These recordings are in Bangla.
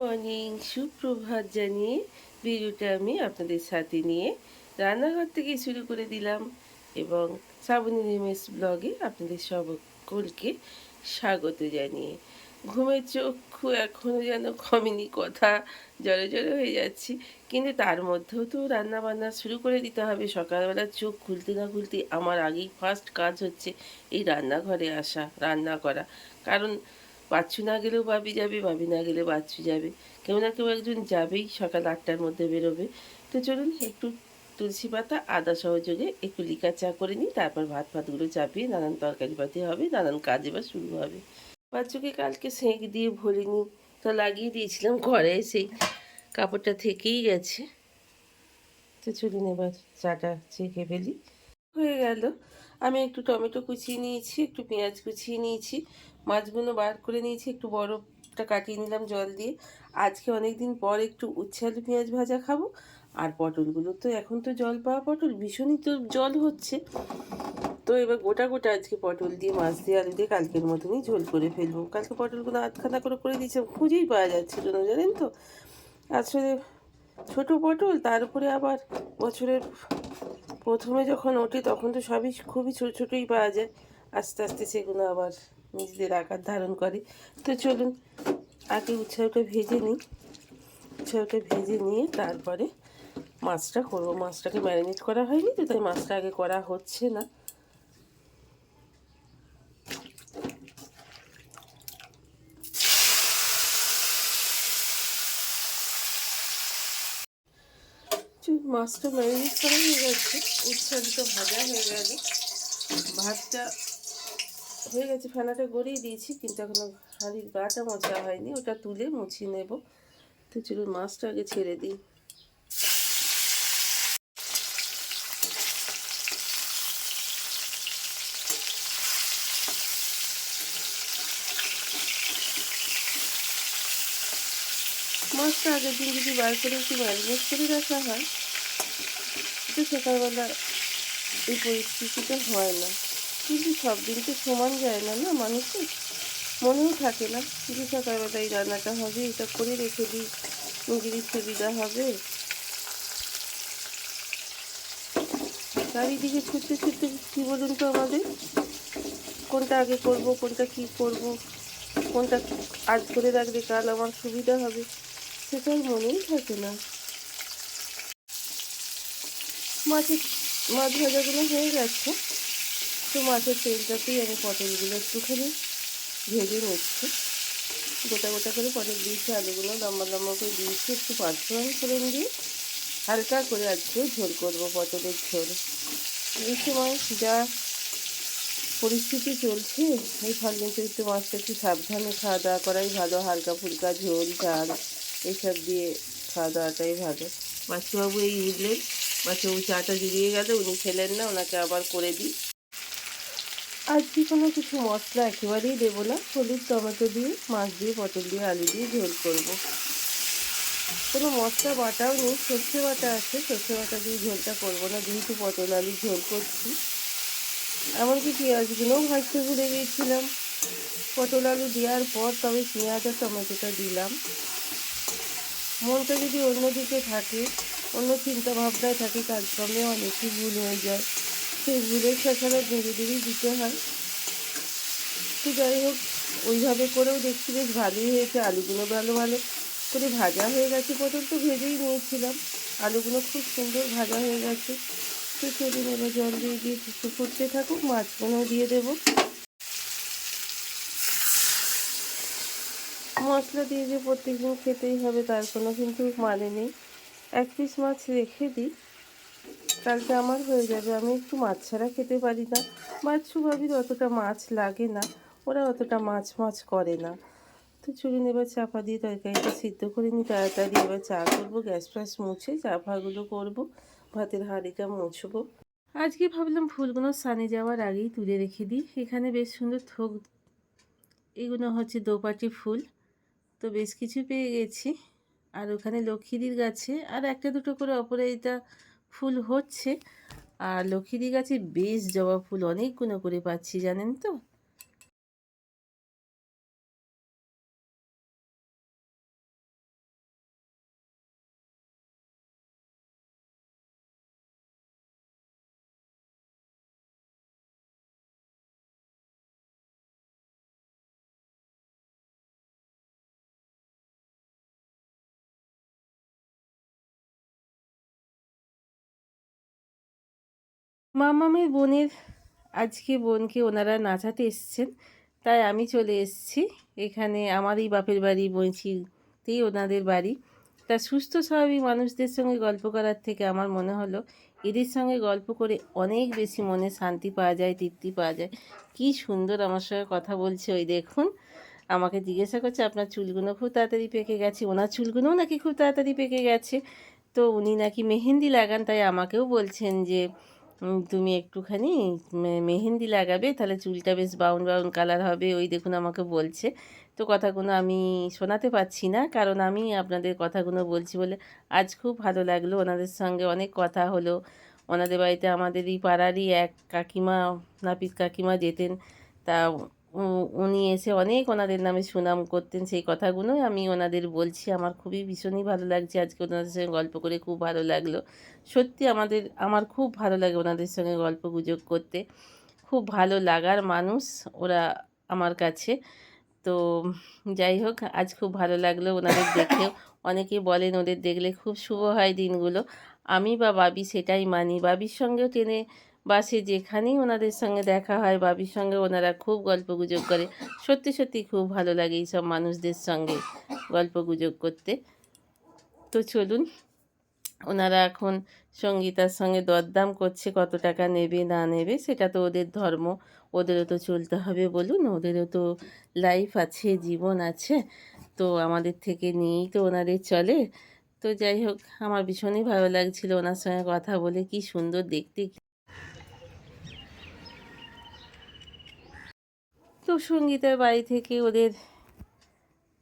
মর্নিং সুপ্রভাত জানিয়ে ভিডিওটা আমি আপনাদের সাথে নিয়ে রান্নাঘর থেকে শুরু করে দিলাম এবং শ্রাবণী নিমেষ ব্লগে আপনাদের সকলকে স্বাগত জানিয়ে। ঘুমের চক্ষু এখনও যেন কমেনি কথা জলে জলে হয়ে যাচ্ছি, কিন্তু তার মধ্যেও তো রান্না বান্না শুরু করে দিতে হবে। সকালবেলা চোখ খুলতে না খুলতে আমার আগেই ফার্স্ট কাজ হচ্ছে এই রান্নাঘরে আসা, রান্না করা। কারণ বাচ্চু না গেলেও বাবি যাবে বাবি না গেলে বাচ্চু যাবে। কেউ না কেউ একজন যাবেই, সকাল আটটার মধ্যে বেরোবে। তো চলুন একটু তুলসী পাতা, আদা সহযোগে একটু লিকা চা করে নিই, তারপর ভাত ভাতগুলো চাপিয়ে নানান তরকারি পাতি হবে, নানান কাজ এবার শুরু হবে। বাচ্চুকে কালকে সেঁক দিয়ে ভরিনি তো লাগিয়ে দিয়েছিলাম ঘরে সেই কাপড়টা থেকেই গেছে। তো চলুন এবার চাটা ছেঁকে ফেলি। হয়ে গেল, আমি একটু টমেটো কুচিয়ে নিয়েছি, একটু পেঁয়াজ কুচিয়ে নিয়েছি মাছগুলো বার করে নিয়েছি, একটু বরফটা কাটিয়ে নিলাম জল দিয়ে। আজকে অনেক দিন পর একটু উচ্ছে আলু পেঁয়াজ ভাজা খাব, আর পটলগুলো তো এখন তো জল পাওয়া পটল, ভীষণই তো জল হচ্ছে। তো এবার গোটা গোটা আজকে পটল দিয়ে, মাছ দিয়ে, আলু দিয়ে কালকের মতনই ঝোল করে ফেলব। কালকে পটলগুলো আধখানা করে করে দিয়েছিলাম, খুঁজেই পাওয়া যাচ্ছিল না, জানেন তো? আসলে ছোট পটল, তার উপরে আবার বছরের প্রথমে যখন ওঠে, তখন তো সবই খুবই ছোটো ছোটোই পাওয়া যায়। আস্তে আস্তে সেগুলো আবার নিজেদের আকার ধারণ করে। তো চলুন আগে উচ্ছাওটা ভেজে নিই। উচ্ছাওটা ভেজে নিয়ে তারপরে মাছটা করব। মাছটাকে ম্যারিনেট করা হয়নি, তো তাই মাছটা আগে করা হচ্ছে না। মাছটা ম্যারিনেট করা হয়ে গেছে। উচ্ছাদিটা ভাজা হয়ে গেল। ভাতটা হয়ে গেছে, ফেনাটা গড়িয়ে দিয়েছি, কিন্তু এখনও হাঁড়ির গাটা মোছা হয়নি, ওটা তুলে মুছিয়ে নেব। তো চলুন মাছটা আগে ছেড়ে দিই। মাছটা আগের দিন যদি বার করে একটু ম্যারিনেট করে রাখা হয়, তো সকালবেলা এই পরিস্থিতিটা হয় না। কিন্তু সব দিন তো সমান যায় না না মানুষের? মনেও থাকে না। যে সকালবেলা এই রান্নাটা হবে, এটা করে রেখে দিই। নিজেরই সুবিধা হবে। চারিদিকে ছুটতে ছুটতে কী বলুন তো আমাদের। কোনটা আগে করব, কোনটা কি করব, কোনটা আজ করে রাখলে কাল আমার সুবিধা হবে সেটা মনেই থাকে না। মাছের, মাছ ভাজাগুলো হয়ে গেছে। তো মাছের তেলটাতেই আমি পটলগুলো একটুখানি ভেজে নিচ্ছি। গোটা গোটা করে পটল দিয়েছি, আলুগুলো লম্বা লম্বা করে দিয়েছি, একটু পাঁচফোড়ন ফোড়ন দিয়ে হালকা করে আজকে ঝোল করব পটলের ঝোল। এই সময় যা পরিস্থিতি চলছে, এই ফাল্গুন চৈত্র মাছটা একটু সাবধানে খাওয়া দাওয়া করাই ভালো। হালকা ফুলকা ঝোল, ঝাল এইসব দিয়ে খাওয়া দাওয়াটাই ভালো। বাচ্চাবাবু এই উঠলেন বাচ্চাবাবু চাটা জুড়িয়ে গেল, উনি খেলেন না, ওনাকে আবার করে দিই। আজকে কোনো কিছু মশলা একেবারেই দেবো না। হলুদ টমেটো দিয়ে, মাছ দিয়ে, পটল দিয়ে, আলু দিয়ে ঝোল করব। কোনো মশলা বাটাও নেই, সর্ষে বাটা আছে, সর্ষে বাটা দিয়ে ঝোলটা করব না, যেহেতু পটল, আলু ঝোল করছি। এমনকি পেঁয়াজগুলোও ভাজতে ভুলে গিয়েছিলাম। পটল, আলু দেওয়ার পর তবে পেঁয়াজ আর টমেটোটা দিলাম। মনটা যদি অন্যদিকে থাকে, অন্য চিন্তা ভাবনায় থাকে, কাজকর্মে অনেকই ভুল হয়ে যায়। সেই ভুলের খেসারত নিজেদেরই দিতে হয়। তো যাই হোক, ওইভাবে করেও দেখছি বেশ ভালোই হয়েছে। আলুগুলো ভালো ভালো করে ভাজা হয়ে গেছে। পটল তো ভেজেই নিয়েছিলাম। আলুগুলো খুব সুন্দর ভাজা হয়ে গেছে। তো সেদিন এবার জল দিয়ে দিয়ে একটু ফুটতে থাকুক, মাছগুলোও দিয়ে দেবো। মশলা দিয়ে যে প্রত্যেকদিন খেতেই হবে, তার কোনো কিন্তু মানে নেই। এক পিস মাছ রেখে দিই। কালকে আমার হয়ে যাবে। আমি একটু মাছ ছাড়া খেতে পারি না। বাচ্চু ভাবির অতটা মাছ লাগে না। ওরা অতটা মাছ মাছ করে না। তো চলুন এবার চাপা দিয়ে তরকারিটা সিদ্ধ করে নিই। তাড়াতাড়ি এবার চা করব, গ্যাস ফ্যাস মুছে চা ফাগুলো করব। ভাতের হাঁড়িটা মুছবো। আজকে ভাবলাম ফুলগুলো সানে যাওয়ার আগেই তুলে রেখে দিই। এখানে বেশ সুন্দর থোক, এগুলো হচ্ছে দোপাটি ফুল। তো বেশ কিছু পেয়ে গেছি। আর ওখানে লক্ষ্মীদির গাছে, আর একটা দুটো করে অপরাজিতা ফুল হচ্ছে। আর লক্ষ্মীদি গাছে বেশ জবা ফুল অনেকগুলো করে পাচ্ছি জানেন তো? মামামের বোনের আজকে বোনকে ওনারা নাচাতে এসছেন, তাই আমি চলে এসেছি। এখানে আমারই বাপের বাড়ি বইছিতেই ওনাদের বাড়ি। তা সুস্থ, স্বাভাবিক মানুষদের সঙ্গে গল্প করার থেকে আমার মনে হলো, এদের সঙ্গে গল্প করে অনেক বেশি মনে শান্তি পাওয়া যায়, তৃপ্তি পাওয়া যায়। কি সুন্দর আমার সঙ্গে কথা বলছে ওই দেখুন। আমাকে জিজ্ঞাসা করছে, আপনার চুলগুলো খুব তাড়াতাড়ি পেকে গেছে? ওনার চুলগুলোও নাকি খুব তাড়াতাড়ি পেকে গেছে? তো উনি নাকি মেহেন্দি লাগান, তাই আমাকেও বলছেন যে তুমি একটুখানি মেহেন্দি লাগাবে, তাহলে চুলটা বেশ বাউন বাউন কালার হবে, ওই দেখুন আমাকে বলছে। তো কথাগুলো আমি শোনাতে পারছি না, কারণ আমি আপনাদের কথাগুলো বলছি বলে আজ খুব ভালো লাগল। ওনাদের সঙ্গে অনেক কথা হলো। ওনাদের বাড়িতে আমাদেরই পাড়ারই এক কাকিমা, নাপিত কাকিমা যেতেন তা উনি এসে অনেক ওনাদের নামে সুনাম করতেন সেই কথাগুলোই আমি ওনাদের বলছি। আমার খুবই ভীষণই ভালো লাগছে। আজকে ওনাদের সঙ্গে গল্প করে খুব ভালো লাগল। সত্যি আমাদের আমার খুব ভালো লাগে ওনাদের সঙ্গে গল্প গুজব করতে। খুব ভালো লাগার মানুষ ওরা আমার কাছে। তো যাই হোক আজ খুব ভালো লাগল ওনাদের দেখেও। অনেকে বলেন ওদের দেখলে খুব শুভ হয় দিনগুলো। আমি বা বাবি সেটাই মানি। বাবির সঙ্গেও ট্রেনে বাসে যেখানেই ওনাদের সঙ্গে দেখা হয়, বাবির সঙ্গে ওনারা খুব গল্প গুজব করে। সত্যি সত্যি খুব ভালো লাগে এইসব মানুষদের সঙ্গে গল্প গুজব করতে। তো চলুন, ওনারা এখন সঙ্গীতার সঙ্গে দরদাম করছে, কত টাকা নেবে, না নেবে, সেটা তো ওদের ধর্ম। ওদেরও তো চলতে হবে বলুন, ওদেরও তো লাইফ আছে, জীবন আছে। তো আমাদের থেকে নিয়েই তো ওনাদের চলে। তো যাই হোক, আমার ভীষণই ভালো লাগছিল ওনার সঙ্গে কথা বলে, কি সুন্দর দেখতে তো সঙ্গীতার বাড়ি থেকে ওদের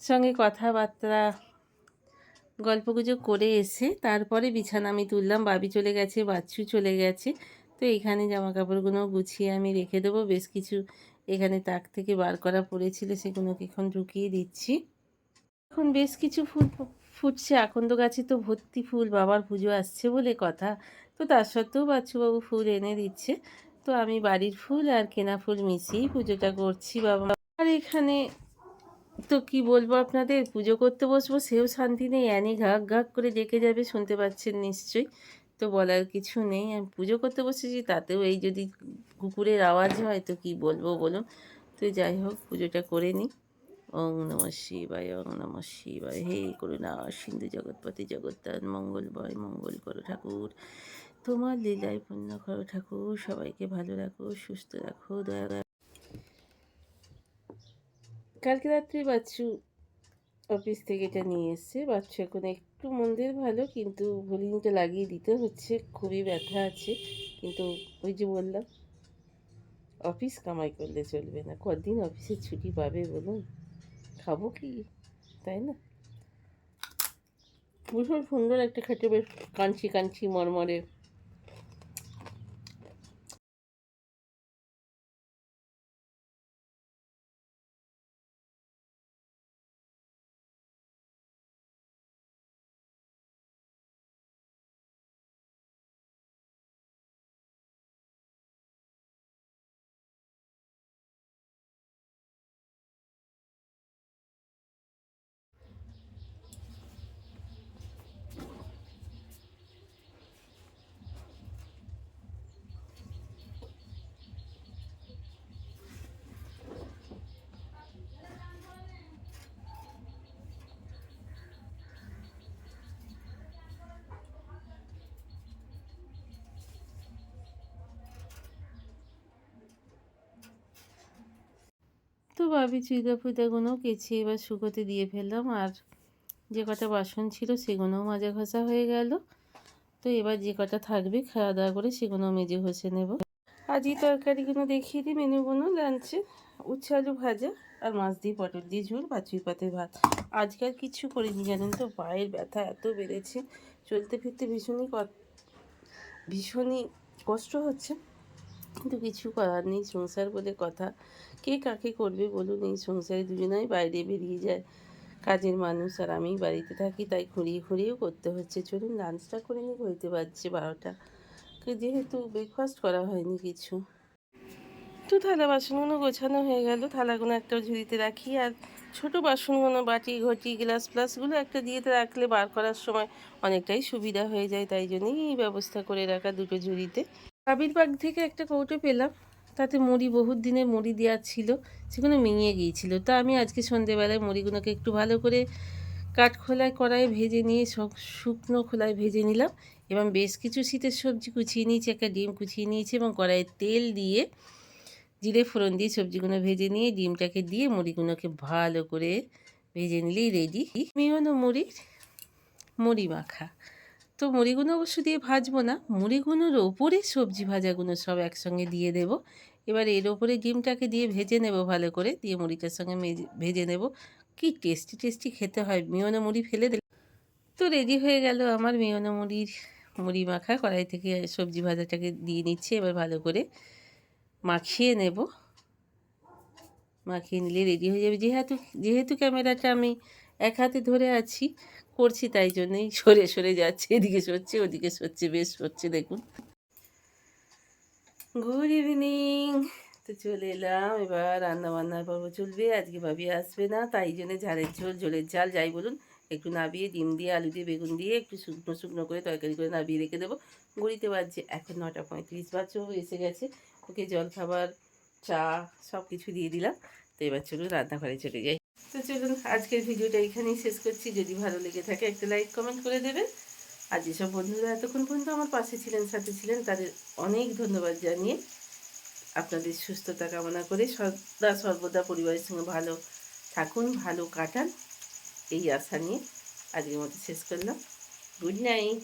সঙ্গে কথাবার্তা গল্পগুজব করে এসে তারপরে বিছানা আমি তুললাম, বাবি চলে গেছে, বাচ্চু চলে গেছে। তো এখানে জামা কাপড়গুলো গুছিয়ে আমি রেখে দেবো। বেশ কিছু এখানে তাক থেকে বার করা পড়েছিল, সেগুলোকে এখন ঢুকিয়ে দিচ্ছি। এখন বেশ কিছু ফুল ফুটছে। আকন্দ গাছে তো ভর্তি ফুল, বাবার পুজো আসছে বলে কথা। তো তার সত্ত্বেও বাচ্চুবাবু ফুল এনে দিচ্ছে। তো আমি বাড়ির ফুল আর কেনা ফুল মিশিয়েই পুজোটা করছি, বাবা। আর এখানে তো কি বলব আপনাদের, পুজো করতে বসবো, সেও শান্তি নেই, অ্যানি ঘাক ঘাক করে ডেকে যাবে, শুনতে পাচ্ছেন নিশ্চয়ই। তো বলার কিছু নেই, আমি পুজো করতে বসেছি, তাতেও এই যদি কুকুরের আওয়াজ হয় তো কি বলব বলুন। তো যাই হোক, পুজোটা করে নিই। ওং নম শিবায় ওং নম শিবায়। হে করুণা, সিন্ধু জগৎপতি জগত্তান মঙ্গলময় মঙ্গল করো ঠাকুর। তোমার লীলায় পূর্ণ করো ঠাকুর, সবাইকে ভালো রাখো, সুস্থ রাখো, দয়া। কালকে রাত্রি বাচ্চু অফিস থেকে এটা নিয়ে এসছে। বাচ্চু এখন একটু মন্দির ভালো, কিন্তু ভলিংটা লাগিয়ে দিতে হচ্ছে, খুবই ব্যথা আছে। কিন্তু ওই যে বললাম অফিস কামাই করলে চলবে না। কদিন অফিসে ছুটি পাবে বলুন? খাব কি? তাই না? ভীষণ সুন্দর একটা খেতে বেশ কাঞ্চি কাঞ্চি মরমরে তো ভাবি চুইদা ফুইদাগুলো কেচে এবার শুকোতে দিয়ে ফেললাম আর যে কটা বাসন ছিল সেগুলোও মাজা ঘষা হয়ে গেল। তো এবার যে কটা থাকবে খাওয়া দাওয়া করে সেগুলো মেজে ঘষে নেব। আজই তরকারিগুলো দেখিয়ে দিই মেনুগুলো, লাঞ্চে উচ্ছে আলু ভাজা আর মাছ দিয়ে পটল দিয়ে ঝোল বাছুই পাতে ভাত। আজকাল কিছু করিনি জানেন তো, পায়ের ব্যথা এত বেড়েছে, চলতে ফিরতে ভীষণই ভীষণই কষ্ট হচ্ছে। কিন্তু কিছু করার নেই, সংসার বলে কথা। কে কাকে করবে বলুন, এই সংসারে দুজনেই বাইরে বেরিয়ে যায়। কাজের মানুষ আর আমি বাড়িতে থাকি, তাই খুঁড়িয়ে খুঁড়িয়েও করতে হচ্ছে। চলুন লাঞ্চটা করে নিই, হইতে পারছে বারোটা। যেহেতু ব্রেকফাস্ট করা হয়নি কিছু। তো থালা বাসনগুলো গোছানো হয়ে গেল। থালাগুলো একটা ঝুড়িতে রাখি আর ছোট বাসনগুলো, বাটি, ঘটি, গ্লাস ফ্লাসগুলো একটা দিয়ে রাখলে বার করার সময় অনেকটাই সুবিধা হয়ে যায়। তাই জন্যই এই ব্যবস্থা করে রাখা দুটো ঝুড়িতে। কাবির বাগ থেকে একটা কৌটো পেলাম। তাতে মুড়ি বহুত দিনের মুড়ি দেওয়া ছিল, সেগুলো মিঙিয়ে গিয়েছিল। তা আমি আজকে সন্ধেবেলায় মুড়িগুলোকে একটু ভালো করে কাঠখোলায় কড়াইয়ে ভেজে নিয়ে সব শুকনো খোলায় ভেজে নিলাম। এবং বেশ কিছু শীতের সবজি কুচিয়ে নিয়েছি, একটা ডিম কুচিয়ে নিয়েছি এবং কড়াইয়ে তেল দিয়ে জিরে ফোড়ন দিয়ে সবজিগুলো ভেজে নিয়ে ডিমটাকে দিয়ে মুড়িগুলোকে ভালো করে ভেজে নিলেই রেডি মিওনো মুড়ির মুড়ি মাখা। তো মুড়িগুলো অবশ্য দিয়ে ভাজবো না। মুড়িগুলোর ওপরে সবজি ভাজাগুলো সব একসঙ্গে দিয়ে দেব। এবার এর ওপরে ডিমটাকে দিয়ে ভেজে নেব ভালো করে। দিয়ে মুড়িটার সঙ্গে ভেজে নেব। কি টেস্টি টেস্টি খেতে হয়। মিওনো মুড়ি ফেলে দিলে তো রেডি হয়ে গেল আমার মিওনো মুড়ির মুড়ি মাখা। কড়াই থেকে সবজি ভাজাটাকে দিয়ে নিচ্ছে। এবার ভালো করে মাখিয়ে নেব। মাখিয়ে নিলে রেডি হয়ে যাবে। যেহেতু যেহেতু ক্যামেরাটা আমি এক হাতে ধরে আছি, করছি তাই জন্যই সরে সরে যাচ্ছে, এদিকে সরছে, ওদিকে সরছে, বেশ সরছে, দেখুন। গুড ইভিনিং তো চলে এলাম, এবার রান্না বান্নার পর্ব চলবে, আজকে ভাবি আসবে না, তাই জন্য ঝালের ঝোল, ঝোলের ঝাল, যাই বলুন, একটু নাবিয়ে ডিম দিয়ে, আলু দিয়ে, বেগুন দিয়ে, একটু শুকনো শুকনো করে তরকারি করে নাবিয়ে রেখে দেবো। গুড়িতে বাজছে এখন নটা পঁয়ত্রিশ বাচ্চাও এসে গেছে, ওকে জল খাবার চা সব কিছু দিয়ে দিলাম, তো এবার চলুন রান্নাঘরে চলে যাই। তো চলুন আজকের ভিডিওটা এখানেই শেষ করছি। যদি ভালো লেগে থাকে, একটা লাইক, কমেন্ট করে দেবেন। আর যেসব বন্ধুরা এতক্ষণ পর্যন্ত আমার পাশে ছিলেন, সাথে ছিলেন, তাদের অনেক ধন্যবাদ জানিয়ে আপনাদের সুস্থতা কামনা করে সদা সর্বদা পরিবারের সঙ্গে ভালো থাকুন, ভালো কাটান। এই আশা নিয়ে আজকের মতো শেষ করলাম। Good night.